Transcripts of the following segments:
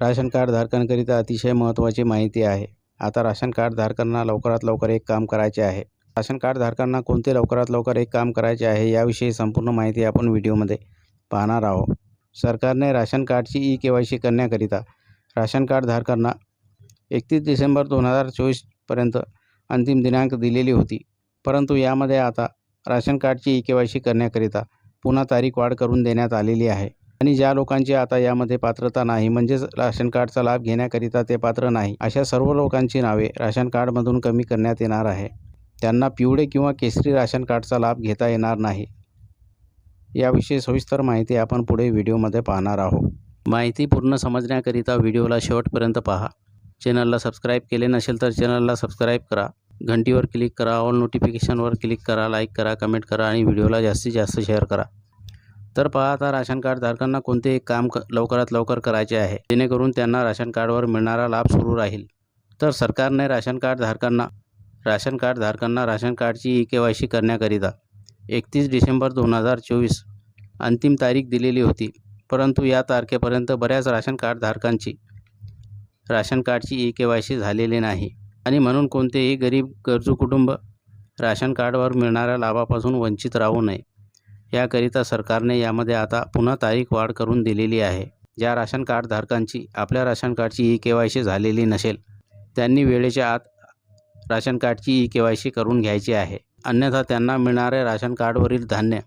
Ration card धारकांकरिता अतिशय महत्त्वाची माहिती आहे. आता राशन कार्ड धारकांना लवकरात लवकर एक काम करायचे आहे. राशन कार्ड धारकांना कोणते लवकरात लवकर एक काम करायचे आहे याविषयी संपूर्ण माहिती आपण व्हिडिओमध्ये पाहणार आहोत. सरकारने राशन कार्डची ई के वाय सी करण्याकरिता राशन कार्ड धारकांना एकतीस डिसेंबर दोन हजार चोवीसपर्यंत अंतिम दिनांक दिलेली होती. परंतु यामध्ये आता राशन कार्डची ई के वाय सी करण्याकरिता पुन्हा तारीख वाढ करून देण्यात आलेली आहे. आणि ज्या लोकांची आता यामध्ये पात्रता नाही म्हणजेच राशन कार्डचा लाभ घेण्याकरिता ते पात्र नाही अशा सर्व लोकांची नावे राशन कार्डमधून कमी करण्यात येणार आहे. त्यांना पिवळे किंवा केसरी राशन कार्डचा लाभ घेता येणार नाही. याविषयी सविस्तर माहिती आपण पुढे व्हिडिओमध्ये पाहणार आहोत. माहिती पूर्ण समजण्याकरिता व्हिडिओला शेवटपर्यंत पहा. चॅनलला सबस्क्राईब केले नसेल तर चॅनलला सबस्क्राईब करा. घंटीवर क्लिक करा ऑल नोटिफिकेशनवर क्लिक करा लाईक करा कमेंट करा आणि व्हिडिओला जास्तीत जास्त शेअर करा. तर पहा आता राशन कार्ड धारकांना कोणते एक काम क लवकरात लवकर करायचे आहे? जेणेकरून त्यांना राशन कार्डवर मिळणारा लाभ सुरू राहील. तर सरकारने राशन कार्ड धारकांना राशन कार्ड धारकांना राशन कार्डची ई के वाय सी करण्याकरिता एकतीस डिसेंबर दोन हजार चोवीस अंतिम तारीख दिलेली होती. परंतु या तारखेपर्यंत बऱ्याच राशन कार्ड धारकांची राशन कार्डची ई के वाय सी झालेली नाही. आणि म्हणून कोणतेही गरीब गरजू कुटुंब राशन कार्डवर मिळणाऱ्या लाभापासून वंचित राहू नये. याकरिता सरकारने यामध्ये आता पुन्हा तारीख वाढ करून दिलेली आहे. ज्या राशन कार्डधारकांची आपल्या राशन कार्डची ई के वाय सी झालेली नसेल त्यांनी वेळेच्या आत राशन कार्डची ई के वाय सी करून घ्यायची आहे. अन्यथा त्यांना मिळणारे राशन कार्डवरील धान्य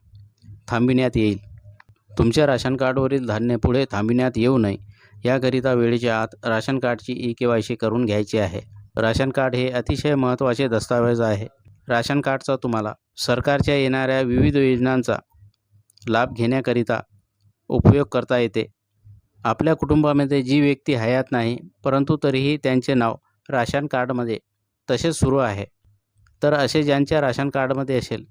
थांबविण्यात येईल. तुमच्या राशन कार्डवरील धान्य पुढे थांबविण्यात येऊ नये. याकरिता वेळेच्या आत राशन कार्डची ई के वाय सी करून घ्यायची आहे. राशन कार्ड हे अतिशय महत्त्वाचे दस्तावेज आहे. राशन कार्डचा तुम्हाला सरकारच्या येणाऱ्या विविध योजनांचा लाभ घेण्याकरिता उपयोग करता येते. आपल्या कुटुंबामध्ये जी व्यक्ती हयात नाही परंतु तरीही त्यांचे नाव राशन कार्डमध्ये तसेच सुरू आहे. तर असे ज्यांच्या राशन कार्डमध्ये असेल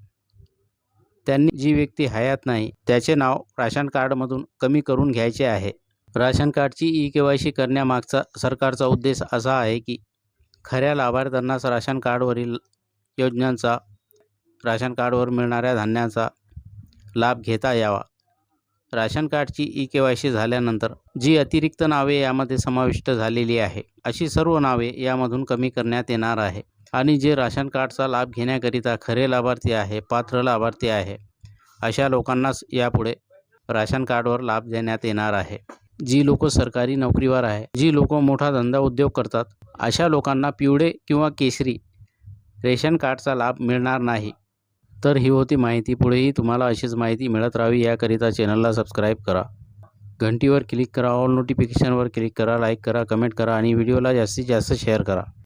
त्यांनी जी व्यक्ती हयात नाही त्याचे नाव राशन कार्डमधून कमी करून घ्यायचे आहे. राशन कार्डची ई के वाय सी करण्यामागचा सरकारचा उद्देश असा आहे की खऱ्या लाभार्थ्यांनाच राशन कार्डवरील योजनांचा राशन कार्डवर मिळणाऱ्या धान्यांचा लाभ घेता यावा. राशन कार्डची ई के वाय सी झाल्यानंतर जी अतिरिक्त नावे यामध्ये समाविष्ट झालेली आहे अशी सर्व नावे यामधून कमी करण्यात येणार आहे. आणि जे राशन कार्डचा लाभ घेण्याकरिता खरे लाभार्थी आहे पात्र लाभार्थी आहे अशा लोकांनाच यापुढे राशन कार्डवर लाभ देण्यात येणार आहे. जी लोक सरकारी नोकरीवर आहे जी लोक मोठा धंदा उद्योग करतात अशा लोकांना पिवळे किंवा केशरी रेशन कार्डचा लाभ मिळणार नाही. तर ही होती माहिती. पुढेही तुम्हाला अशीच माहिती मिळत राहावी याकरिता चॅनलला सबस्क्राईब करा. घंटीवर क्लिक करा ऑल नोटिफिकेशनवर क्लिक करा लाईक करा कमेंट करा आणि व्हिडिओला जास्तीत जास्त शेअर करा.